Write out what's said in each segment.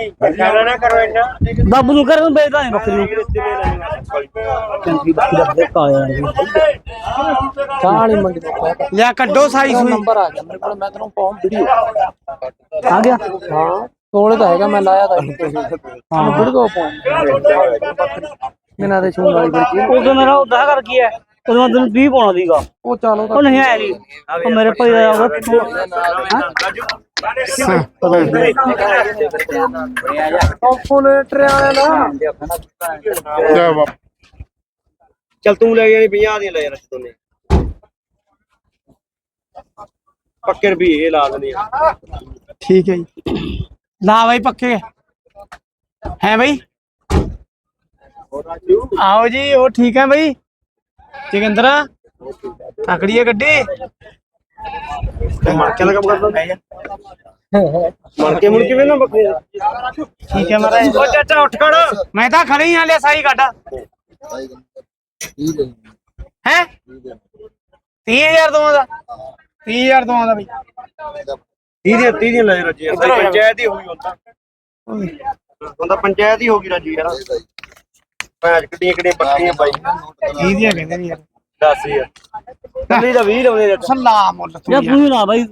ਨਹੀਂ ਕਰਨਾ ਨਾ ਕਰੋ ਇੰਨਾ ਬਾਬੂ ਨੂੰ ਕਰ ਵੇਚਦਾ ਨਹੀਂ ਬੱਕਰੀ ਚੰਗੀ ਬੱਕਰੀ ਦਾ ਕਾਲੇ ਰੰਗ ਦੀ। ਕਾਲੀ ਮੰਡੀ ਲਿਆ ਕੱਢੋ ਸਾਈ ਸੂਈ ਨੰਬਰ ਆ ਗਿਆ ਮੇਰੇ ਕੋਲ ਮੈਂ ਤੈਨੂੰ ਪਾਉਂ ਵੀਡੀਓ ਆ ਗਿਆ? ਹਾਂ। ਕੋਲੇ ਤਾਂ ਹੈਗਾ ਮੈਂ ਲਾਇਆ ਤਾਂ ਹਾਂ। ਵੀਡੀਓ ਪਾਉਂ ਬਿਨਾਂ ਦੇ ਛੂਣ ਵਾਲੀ ਚੀਜ਼ ਉਦੋਂ ਮੇਰਾ ਉਦਾਂ ਕਰ ਕੀ ਹੈ? ਉਦੋਂ ਮੈਂ ਤੈਨੂੰ 20 ਪਾਉਣਾ ਸੀਗਾ। ਉਹ ਚਲੋ ਉਹ ਨਹੀਂ ਆਇਆ ਨਹੀਂ। ਉਹ ਮੇਰੇ ਭਾਈ ਦਾ ਉਹ ਕੰਪੋਨੇਟਰ ਵਾਲੇ ਨਾ ਚਲ ਤੂੰ ਲੈ ਜਾਣੀ 50 ਦੀਆਂ ਲੈ ਜਾਣਾ ਦੋਨੇ ਪੱਕੇ ਰੁਪਏ ਇਹ ਲਾ ਦਨੇ ਠੀਕ ਹੈ ਜੀ। ਲਾ ਬਾਈ ਪੱਕੇ। ਹੈ ਬਾਈ? ਆਓ ਜੀ ਉਹ ਠੀਕ ਹੈ ਬਾਈ? ਜਗਿੰਦਰ ਤਕੜੀ ਹੈ ਗੱਡੀ? ਦਾ ਕੰਮ ਕਰਦਾ ਮਣ ਕੇ ਮੁੜ ਕੇ ਵੇਨਾ ਬੱਕੇ ਠੀਕ ਹੈ ਮਹਾਰਾਜ। ਓ ਚਾਚਾ ਉੱਠ ਖੜ। ਮੈਂ ਤਾਂ ਖੜੇ ਹੀ ਆ ਲਿਆ ਸਾਈ ਕੱਢ। ਹੈ? 30000 ਦਵਾਂ ਦਾ। 30000 ਦਵਾਂ ਦਾ ਬਾਈ 30 ਦੀਆਂ 30 ਦੀਆਂ ਲੈ ਰੱਜੀ। ਯਾਰ ਇੱਧਰ ਆ ਜਾ। ਪੰਚਾਇਤ ਹੀ ਹੋਈ ਹੁੰਦਾ ਹੁੰਦਾ ਪੰਚਾਇਤ ਹੀ ਹੋਗੀ ਰਾਜੀ ਯਾਰ। ਪੈਂਚ ਕਿੱਡੀਆਂ ਕਿੱਡੀਆਂ ਬੱਕਰੀਆਂ ਬਾਈ 30 ਦੀਆਂ ਕਹਿੰਦੇ ਨਹੀਂ ਯਾਰ? ਦੱਸ ਯਾਰ। ਕੱਲੀ ਦਾ 20 ਲਾਉਂਦੇ ਜੱਟ। ਸੱਲਾ ਮੁੱਲ ਤੂੰ ਜਾਂ ਯਾਰ ਤੂੰ ਨਾ ਬਾਈ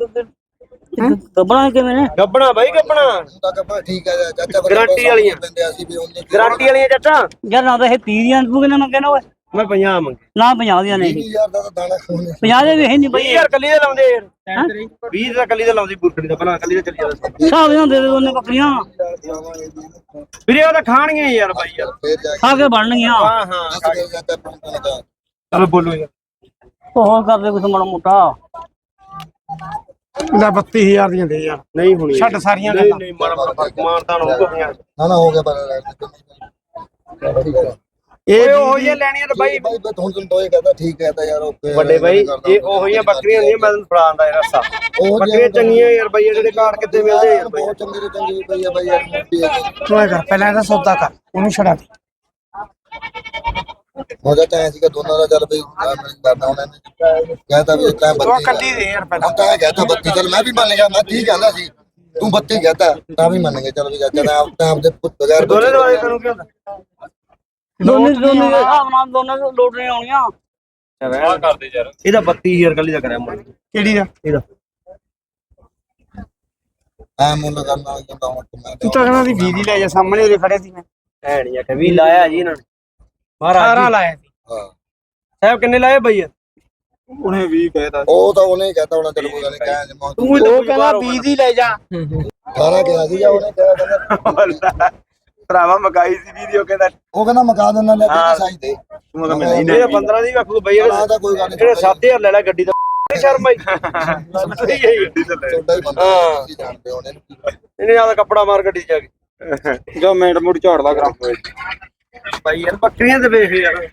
ਗੱਬਣਾ ਕਿਵੇਂ ਨੇ? ਗੱਬਣਾ ਬਾਈ ਗੱਬਣਾ। ਤੱਕ ਠੀਕ ਹੈ ਚਾਚਾ ਗਾਰੰਟੀ ਵਾਲੀਆਂ। ਬੰਦੇ ਅਸੀਂ ਵੀ ਉਹਨੇ ਗਾਰੰਟੀ ਵਾਲੀਆਂ ਜੱਟਾਂ। ਯਾਰ ਨਾ ਤਾਂ ਇਹ 30 ਦੀਆਂ ਤੂੰ ਕਿੰਨਾ ਮੰਗਿਆ ਨਾ ਓਏ? ਮੈਂ 50 ਮੰਗੇ ਨਾ 50 ਦੀਆਂ ਨਹੀਂ। 20000 ਦਾ ਤਾਂ ਦਾਣਾ ਖੋਨੇ 50 ਦੇ ਵੀ ਹੈ ਨਹੀਂ 20 ਬਈ ਯਾਰ ਕੱਲੀ ਦਾ ਲਾਉਂਦੇ ਯਾਰ। ਹੈਂ? 20 ਦਾ ਕੱਲੀ ਦਾ ਲਾਉਂਦੀ ਬੁਰਕੜੀ ਦਾ ਪਹਿਲਾਂ ਕੱਲੀ ਦਾ ਚੱਲੀ ਜਾਂਦਾ। ਨਾਲ ਦੇ ਦੇ ਦੋਨੇ ਬੱਕਰੀਆਂ। ਵੀਰੇ ਉਹ ਤਾਂ ਖਾਣਗੀਆਂ ਯਾਰ ਬਾਈ ਯਾਰ। ਖਾ ਕੇ ਬਣਨਗੀਆਂ। ਹਾਂ ਹਾਂ ਚਲੋ ਬੋਲੋ ਯਾਰ। ਉਹ ਕਰਦੇ ਕੁਛ ਮਾੜਾ ਮੋਟਾ। ਲੈ 32000 ਦੀਆਂ ਦੇ ਯਾਰ। ਨਹੀਂ ਹੋਣੀ ਛੱਡ ਸਾਰੀਆਂ ਨਹੀਂ ਗੱਲਾਂ। ਨਹੀਂ ਮਾੜਾ ਮਾੜਾ ਫ਼ਰਕ ਮਾਨਤਾਨ ਹੋਊਗਾ ਨਾ ਨਾ ਹੋ ਗਿਆ ਪਰ ਠੀਕ ਹੈ ਇਹ ਉਹ ਜਿਹੀਆਂ ਲੈਣੀਆਂ ਤਾਂ ਬਾਈ। ਬਾਈ ਬਸ ਹੁਣ ਤੁਹਾਨੂੰ ਦੋਏ ਕਹਦਾ ਠੀਕ ਹੈ ਤਾਂ ਯਾਰ ਓਕੇ ਵੱਡੇ ਬਾਈ ਇਹ ਉਹ ਜਿਹੀਆਂ ਬੱਕਰੀਆਂ ਹੁੰਦੀਆਂ ਮੈਂ ਤੁਹਾਨੂੰ ਫੜਾਉਂਦਾ ਯਾਰ ਰਸਾ ਉਹ ਬੱਕਰੀਆਂ ਚੰਗੀਆਂ ਯਾਰ ਬਾਈ ਜਿਹੜੇ ਕਾਰਡ ਕਿੱਥੇ ਮਿਲਦੇ ਯਾਰ ਬਾਈ? ਬਹੁਤ ਚੰਗੀ ਤੇ ਚੰਗੀ ਪਈ ਹੈ ਬਾਈ ਯਾਰ ਹੈ ਕਰ ਪਹਿਲਾਂ ਇਹਦਾ ਸੌਦਾ ਕਰ ਉਹਨੂੰ ਛੜਾ ਦੇ। ਹੋ ਜਾ ਤਾਂ ਸੀਗਾ ਦੋਨਾਂ ਦਾ ਚੱਲ ਬਈ ਆ ਮੈਂ ਕਰਦਾ ਉਹਨਾਂ ਨੇ ਕਹਤਾ ਵੀ ਤਾਂ ਉਹ ਬੱਤੀ ਕੱਢੀ ਦੇ ਯਾਰ ਪਹਿਲਾਂ। ਤਾਂ ਕਹਤਾ ਬੱਤੀ ਚੱਲ ਮੈਂ ਵੀ ਮੰਨ ਗਿਆ ਮੈਂ ਠੀਕ ਕਹਿੰਦਾ ਸੀ? ਤੂੰ ਬੱਤੀ ਕਹਤਾ ਤਾਂ ਵੀ ਮੰਨ ਗਿਆ ਚੱਲ ਵੀ ਚਾਚਾ ਤਾਂ ਆਪ ਤਾਂ ਆਪਦੇ ਪੁੱਤ ਬਗੈਰ ਦੋਨੇ ਦਵਾਈ ਤੈਨੂੰ ਕੀ ਹੁੰਦਾ ਦੋਨੇ ਦੋਨੇ ਨਾਲ ਦੋਨਾਂ ਨੂੰ ਲੋਟ ਨਹੀਂ ਆਉਣੀਆਂ। ਆ ਕਰਦੇ ਯਾਰ। ਇਹਦਾ 32000 ਕੱਲੀ ਦਾ ਕਰਿਆ ਮੁੰਡੇ। ਕਿਹੜੀ ਦਾ? ਇਹਦਾ। ਐ ਮੁੱਲ ਕਰਨਾ ਜਾਂਦਾ ਹੁਣ ਤੇ ਮੈਂ ਤੂੰ ਤਾਂ ਕਹਿੰਦਾ ਦੀ ਵੀਦੀ ਲੈ ਜਾ ਸਾਹਮਣੇ ਉਹਦੇ ਖੜੇ ਸੀ ਮੈਂ। ਐ ਨਹੀਂ ਆਖਿਆ ਵੀ ਲਾਇਆ ਜੀ ਇਹਨਾਂ ਨੇ। ਮਹਾਰਾਜ 18 ਜੀ। ਲਾਇਆ ਸੀ। ਹਾਂ। ਸਾਹਿਬ ਕਿੰਨੇ ਲਾਏ ਬਈ? ਉਹਨੇ 20 ਕਹਿਤਾ ਉਹ ਤਾਂ ਉਹਨੇ ਹੀ ਕਹਤਾ ਉਹਨਾਂ ਚੱਲ ਕੋਈ ਗੱਲ ਨਹੀਂ ਕਹਿ ਜਮਾ ਤੂੰ ਉਹ ਕਹਿੰਦਾ 20 ਦੀ ਲੈ ਜਾ। 18 ਕਿਹਾ ਸੀਗਾ ਉਹਨੇ ਕਿਹਾ ਕਹਿੰਦਾ ਭਰਾਵਾ ਮਕਾਈ ਸੀ ਵੀਡੀਓ ਕਹਿੰਦਾ ਉਹ ਕਹਿੰਦਾ ਮਕਾ ਦਿੰਦਾ ਲੈ ਹਾਂ। ਕੇ ਸਾਈ ਦੇ ਤੂੰ ਤਾਂ ਮਿਲਣੀ ਨਹੀਂ 15 ਦੀ ਆਖੂ ਬਈ ਨਾ ਤਾਂ ਕੋਈ ਗੱਲ ਨਹੀਂ ਜਿਹੜੇ 7000 ਲੈ ਲੈ ਗੱਡੀ ਦਾ। ਨਹੀਂ ਸ਼ਰਮ ਆਈ। ਸਹੀ ਹੈ ਗੱਡੀ ਤੇ ਲੈ ਛੋਟਾ ਹੀ ਬੰਦਾ ਹਾਂ। ਤੁਸੀਂ ਜਾਣਦੇ ਹੋਣੇ ਇਹਨੇ ਜ਼ਿਆਦਾ ਕੱਪੜਾ ਮਾਰ ਗੱਡੀ 'ਚ ਜਾ ਕੇ। ਜੋ ਮਿੰਟ ਮੁੜ ਝੋੜਦਾ ਕਰਾਂ। ਬਾਈ ਯਾਰ ਬੱਕਰੀਆਂ ਤੇ ਵੇਖ ਯਾਰ।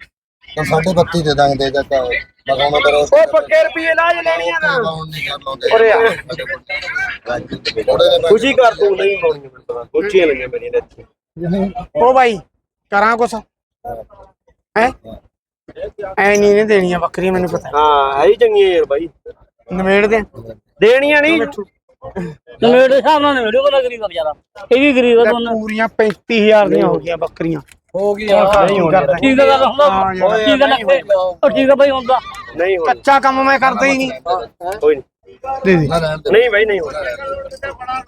ਤਾਂ ਸਾਡੇ ਬੱਤੀ ਦੇ ਦਾਂਗੇ ਦੇ ਚਾਚਾ ਮਗਾਉਣਾ ਕਰੋ। ਉਹ ਪੱਕੇ ਰੁਪਏ ਲਾਜ ਲੈਣੀਆਂ ਨਾ। ਉਰੇ ਆ। ਖੁਸ਼ੀ ਕਰ ਤੂੰ ਨਹੀਂ ਹੋਣੀ। ਖੁਸ਼ੀਆਂ ਲੱਗੀਆਂ ਮੇਰੀਆਂ ਨੇ ਇੱਥੇ। ਉਹ ਬਾਈ ਕਰਾਂ ਕੁਛ? ਹੈ? ਐ ਨਹੀਂ ਨੇ ਦੇਣੀਆਂ ਬੱਕਰੀਆਂ ਮੈਨੂੰ ਪਤਾ। ਹਾਂ ਹੈ ਹੀ ਚੰਗੀਆਂ ਯਾਰ ਬਾਈ। ਨਵੇੜ ਦੇ। ਦੇਣੀਆਂ ਨਹੀਂ। ਨਵੇੜ ਦੇ ਹਿਸਾਬ ਨਾਲ ਨਵੇੜੋ ਕੋਲ ਗਰੀਬ ਆ ਵਿਚਾਰਾ। ਇਹ ਵੀ ਗਰੀਬ ਆ ਦੋਨਾਂ। ਪੂਰੀਆਂ 35000 ਦੀਆਂ ਹੋ ਗਈਆਂ ਬੱਕਰੀਆਂ। ਹੋ ਗਈ ਨਹੀਂ ਹੋਣੀਆਂ ਠੀਕ ਆ ਗੱਲ ਹੁੰਦਾ। ਹਾਂ ਯਾਰ। ਠੀਕ ਉਹ ਆ ਬਈ ਹੁੰਦਾ। ਨਹੀਂ ਹੋਣੀ। ਕੱਚਾ ਕੰਮ ਮੈਂ ਕਰਦਾ ਹੀ ਨਹੀਂ। ਕੋਈ ਨਹੀਂ। ਦੇ ਦੇ। ਨਹੀਂ ਬਾਈ ਨਹੀਂ ਹੋਣੀ।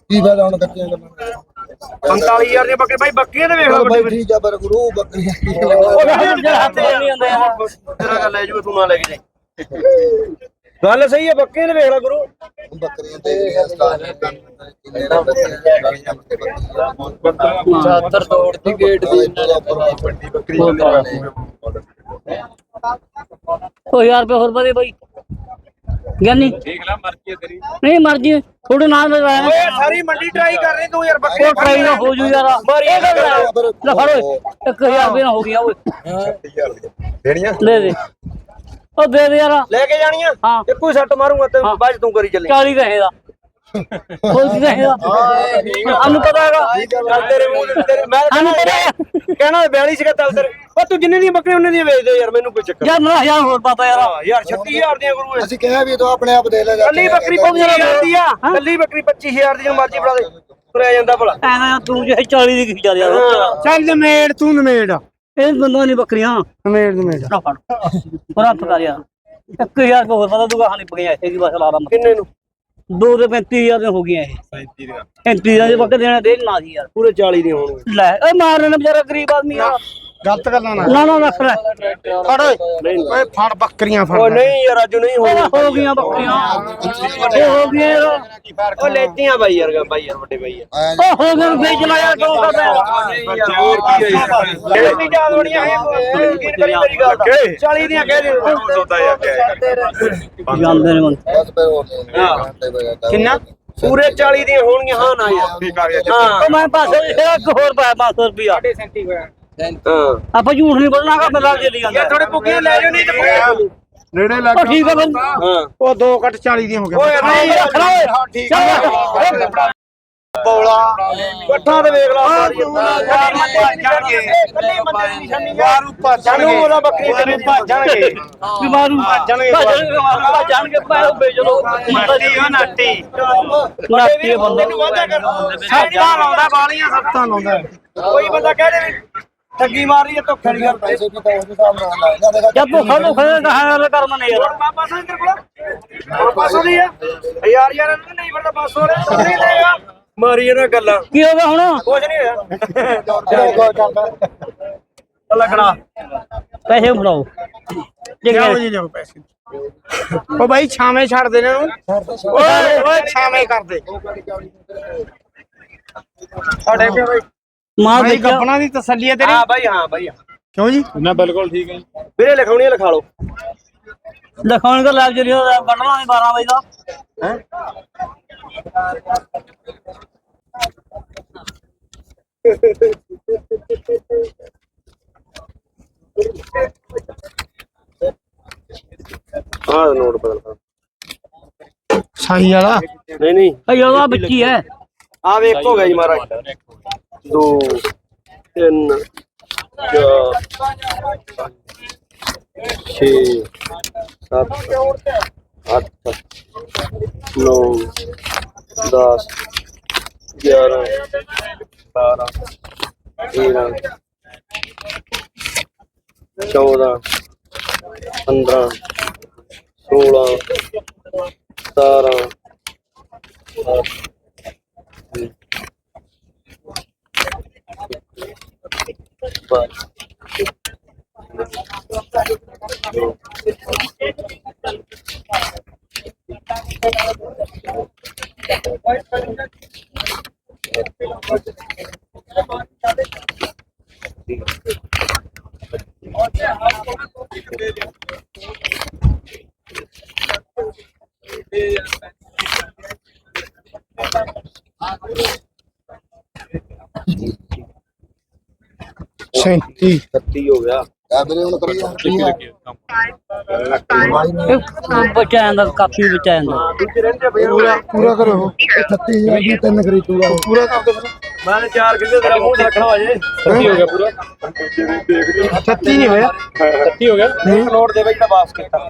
ਕੀ ਫਾਇਦਾ ਹੁਣ ਕੱਟੀਆਂ ਗੱਲਾਂ 45000 ਦੀਆਂ ਬੱਕਰੀ ਬਾਈ ਬੱਕਰੀਆਂ ਤੇ ਵੇਖ ਲਓ ਵੱਡੇ ਠੀਕ ਆ ਪਰ ਗੁਰੂ ਬੱਕਰੀਆਂ ਤੇਰਾ ਗੱਲ ਲੈ ਜੂ ਤੂੰ ਨਾ ਲੈ ਕੇ ਜਾਈਂ। ਗੱਲ ਸਹੀ ਹੈ ਬੱਕਰੀਆਂ ਤੇ ਵੇਖ ਲੈ ਗੁਰੂ। ਬੱਕਰੀਆਂ ਤੇ ਕਿੰਨੇ ਦਾ ਬੱਕਰੀਆਂ ਗਾਲੀਆਂ ਤੇ ਬੱਕਰੀਆਂ ਚਾਦਰ ਤੋੜਦੀ ਗੇਟ ਦੀ ਬੱਕਰੀ ਉਹ ਯਾਰ ਰੁਪਏ ਹੋਰ ਵਧੇ ਬਈ। ਗਿਆਨੀ। ਦੇਖ ਲੈ ਮਰਜ਼ੀ ਤੇਰੀ। ਨਹੀਂ ਮਰਜ਼ੀ ਥੋੜੇ ਨਾਲ ਲਗਾਇਆ ਓਏ ਸਾਰੀ ਮੰਡੀ ਟਰਾਈ ਕਰ ਰਹੀ ਤੂੰ ਯਾਰ ਬੱਕਰੀ ਉਹ ਟਰਾਈ ਨਾ ਹੋ ਜੂ ਯਾਰ। ਇਹ ਗੱਲ ਆ। ਲੈ ਫੜ ਓਏ 1000 ਰੁਪਏ ਨਾਲ ਹੋ ਗਿਆ ਓਏ। ਦੇਣੀਆਂ? ਦੇ ਦੇ। ਉਹ ਦੇ ਦੇ ਯਾਰ। ਲੈ ਕੇ ਜਾਣੀਆਂ? ਹਾਂ। ਇੱਕੋ ਹੀ ਸੱਟ ਮਾਰੂੰਗਾ ਤੇ ਬਾਅਦ 'ਚ ਤੂੰ ਕਰੀ ਚੱਲੇ। 40 ਕਹੇ ਦਾ ਕੋਈ ਕਹੇ ਦਾ ਸਾਨੂੰ ਪਤਾ ਹੈਗਾ। ਚੱਲ ਤੇਰੇ ਮੂੰਹ ਤੇ ਤੇਰੇ ਮੈਂ ਸਾਨੂੰ ਪਤਾ ਹੈ। ਕਹਿਣਾ 42 ਸੀਗਾ ਚੱਲ ਤੇਰੇ ਉਹ ਤੂੰ ਜਿੰਨੇ ਦੀਆਂ ਬੱਕਰੀਆਂ ਉਹਨੇ ਦੀਆਂ ਵੇਚ ਦੇ ਯਾਰ ਮੈਨੂੰ ਕੋਈ ਚੱਕਰ ਯਾਰ ਮੇਰਾ ਹਜ਼ਾਰ ਹੋਰ ਪਤਾ ਯਾਰ। ਹਾਂ ਯਾਰ 36000 ਦੀਆਂ ਗੁਰੂ ਅਸੀਂ ਕਿਹਾ ਵੀ ਤੂੰ ਆਪਣੇ ਆਪ ਦੇ ਲੈ ਜਾ ਕੱਲੀ ਬੱਕਰੀ 25000 ਦੀ ਆ। ਕੱਲੀ ਬੱਕਰੀ 25000 ਦੀ ਜਿਹਨੂੰ ਮਰਜ਼ੀ ਫੜਾ ਦੇ। ਤੁਰਿਆ ਜਾਂਦਾ ਭਲਾ। ਐਨਾ ਤੂੰ ਜੇ 40 ਦੀ ਖਿਚਾ ਯਾਰ। ਚੱਲ ਨਮੇੜ ਤੂੰ ਨਮੇੜ। ਇਹ ਬੰਦਾ ਨਹੀਂ ਬੱਕਰੀਆਂ। ਨਮੇੜ ਨਮੇੜ। ਫੜ। ਪਰ ਹੱਥ ਕਰ ਯਾਰ। 1000 ਕੋ ਹੋਰ ਪਤਾ ਤੂੰ ਕਹਾਣੀ ਪਗਿਆ ਇੱਥੇ ਦੀ ਬਸ ਲਾ ਲਾ ਕਿੰਨੇ ਨੂੰ? ਦੋ ਦੇ 35000 ਦੀਆਂ ਹੋ ਗਈਆਂ ਇਹ। 35 ਦੇ ਬੱਕਰੇ ਦੇਣਾ ਦੇ ਨਾ ਜੀ ਯਾਰ। ਪੂਰੇ 40 ਦੇ ਹੋਣਗੇ। ਲੈ ਏ ਮਾਰਨੇ ਨੇ ਵਿਚਾਰਾ ਗਰੀਬ ਆਦਮੀ ਆ। ਗਲਤ ਗੱਲਾਂ ਨਾ ਨਾ ਨਾ ਰੱਖ ਲੈ। ਫੜ ਓਏ। ਓਏ ਫੜ ਬੱਕਰੀਆਂ ਫੜ ਉਹ ਨਹੀਂ ਯਾਰ ਰਾਜੂ ਨਹੀਂ ਹੋਣੀ ਹੋ ਗਈਆਂ ਬੱਕਰੀਆਂ। ਇਹ ਹੋ ਗਈਆਂ। ਯਾਰ। ਉਹ ਲੈਤੀਆਂ ਬਾਈ ਯਾਰ ਬਾਈ ਯਾਰ ਵੱਡੇ ਬਾਈ ਯਾਰ। ਉਹ ਹੋ ਗਏ ਵੇਚ ਲਾ ਯਾਰ ਦੋ ਕਰਦਾ ਹੋਰ ਕੀ ਹੈ ਯਾਰ ਕੀ ਜਾਦ ਬੜੀਆਂ ਹੈ ਯਕੀਨ ਕਰੀ ਮੇਰੀ ਗੱਲ ਦਾ 40 ਦੀਆਂ ਕਹਿ ਦੇ ਸੌਦਾ ਯਾਰ ਜਾਂਦੇ ਨੇ ਹੋ। ਗਏ ਕਿੰਨਾ? ਪੂਰੇ 40 ਦੀਆਂ ਹੋਣਗੀਆਂ। ਹਾਂ ਨਾ ਯਾਰ। ਹਾਂ। ਮੈਂ ਪਾਸੇ ਇੱਕ ਹੋਰ ਪਾਇਆ 500 ਰੁਪਿਆ ਹਾਂ ਆਪਾਂ ਝੂਠ ਨਹੀਂ ਬੋਲਣਾ ਕਾ ਮੇਰਾ ਚੱਲੀ ਜਾਂਦਾ ਯਾਰ ਥੋੜੇ ਪੁੱਗੀਆਂ ਲੈ ਜਾਓ ਨਹੀਂ ਤੇ ਨੇੜੇ ਉਹ ਠੀਕ ਹੈ ਬੰਦਾ ਹਾਂ। ਉਹ ਦੋ ਕੱਟ 40 ਦੀਆਂ ਹੋ ਗਈਆਂ। ਓਏ ਨਹੀਂ। ਰੱਖ ਲੈ ਓਏ ਚੱਲ ਬੌਲਾ। ਇਕੱਠਾ ਤੇ ਵੇਖ ਲਾ ਸਾਰੀ। ਵਾਰੂ ਸਾਨੂੰ ਉਹਦਾ ਬੱਕਰੀ ਤੇ ਭੱਜਣਗੇ ਬਿਮਾਰੂ ਭੱਜਣਗੇ ਭੱਜਣਗੇ ਵੇਚ ਲੋ ਨਾਟੀ ਉਹ ਨਾਟੀ। ਨਾਟੀ ਬੰਦਾ। ਵਾਦਾ ਕਰ। ਸੱਤਾਂ ਲਾਉਂਦਾ ਬਾਲੀਆਂ ਸੱਤਾਂ ਲਾਉਂਦਾ। ਕੋਈ ਬੰਦਾ ਕਹਿ ਦੇ ਵੀ ਠੱਗੀ ਮਾਰ ਹੈ ਧੋਖਾ ਨਹੀਂ ਕਰਦੇ ਪੈਸੇ ਵੀ ਤਾਂ ਉਸ ਹਿਸਾਬ ਨਾਲ ਲਾਏਗਾ ਦੇਖਾ ਜਦ ਤੂੰ ਖੜੋ ਖੜੇ ਕਹਾਂ ਕਰਮ ਨਹੀਂ ਯਾਰ ਪਾਪਾ ਸਾਂ ਤੇਰੇ ਕੋਲ? ਪਾਸੋਂ ਦੀ ਆ? ਯਾਰ ਯਾਰ ਇਹਨੂੰ ਨਹੀਂ ਫੜਦਾ ਪਾਸੋਂ ਵਾਲੇ ਨਹੀਂ ਦੇਗਾ। ਮਾਰੀ ਇਹਨਾਂ ਗੱਲਾਂ। ਕੀ ਹੋ ਗਿਆ ਹੁਣ? ਕੁਝ ਨਹੀਂ ਹੋਇਆ। ਲੱਗਣਾ। ਪੈਸੇ ਫੜਾਓ। ਕਿਉਂ ਜੀ ਲਿਓ ਪੈਸੇ? ਉਹ ਬਾਈ ਛਾਵੇਂ ਛੱਡ ਦੇ ਇਹਨਾਂ ਨੂੰ ਓਏ ਓਏ। ਛਾਵੇਂ ਕਰ ਦੇ ਸਾਡੇ ਕੇ ਬਾਈ। ਮਾਰ ਬਾਈ ਦੇਖਿਆ। ਗੱਪਣਾ ਦੀ ਤਸੱਲੀ ਹੈ ਤੇਰੀ। ਹਾਂ ਬਾਈ ਹਾਂ ਬਾਈ ਕਿਉਂ ਜੀ? ਵੀਰੇ ਲਿਖਾਉਣੀ ਲਿਖਾ ਲਓ। ਦਿਖਾਉਣ ਦਾ ਲੱਗ ਜਰੀ ਕੱਢਣਾ ਨਹੀਂ 12 ਵਜੇ ਦਾ। ਆਹ ਨੋਟ ਬਦਲ ਕਰ ਸਾਈ ਵਾਲਾ। ਨਹੀਂ ਨਹੀਂ। ਇਹ ਉਹਦਾ ਬੱਚੀ ਹੈ। ਆ ਵੇਖ ਹੋ ਗਿਆ ਜੀ ਮਹਾਰਾਜ। 2 3 4 6 7 8 9 10 11 12 13 14 15 16 37 31 ਹੋ ਗਿਆ। ਆ? ਵੀਰੇ ਹੁਣ ਕਰੀ ਜਾ ਇਹ ਬੱਚਾ ਆਂਦਾ ਕਾਫੀ ਬੱਚਾ ਆਂਦਾ ਪੂਰਾ ਪੂਰਾ ਕਰੋ। 38000 ਦੀ ਤਿੰਨ ਖਰੀਦੂਗਾ ਉਹ। ਪੂਰਾ ਕਰ ਦੇ। ਮੈਂ ਤਾਂ ਚਾਰ ਕਿਤੇ ਤੇਰਾ ਮੂੰਹ ਰੱਖਣਾ ਹੋ ਜੇ। 36 ਨਹੀਂ ਹੋਇਆ। ਨੋਟ ਦੇ ਬਈ ਤਾਂ ਵਾਪਸ ਕੀਤਾ।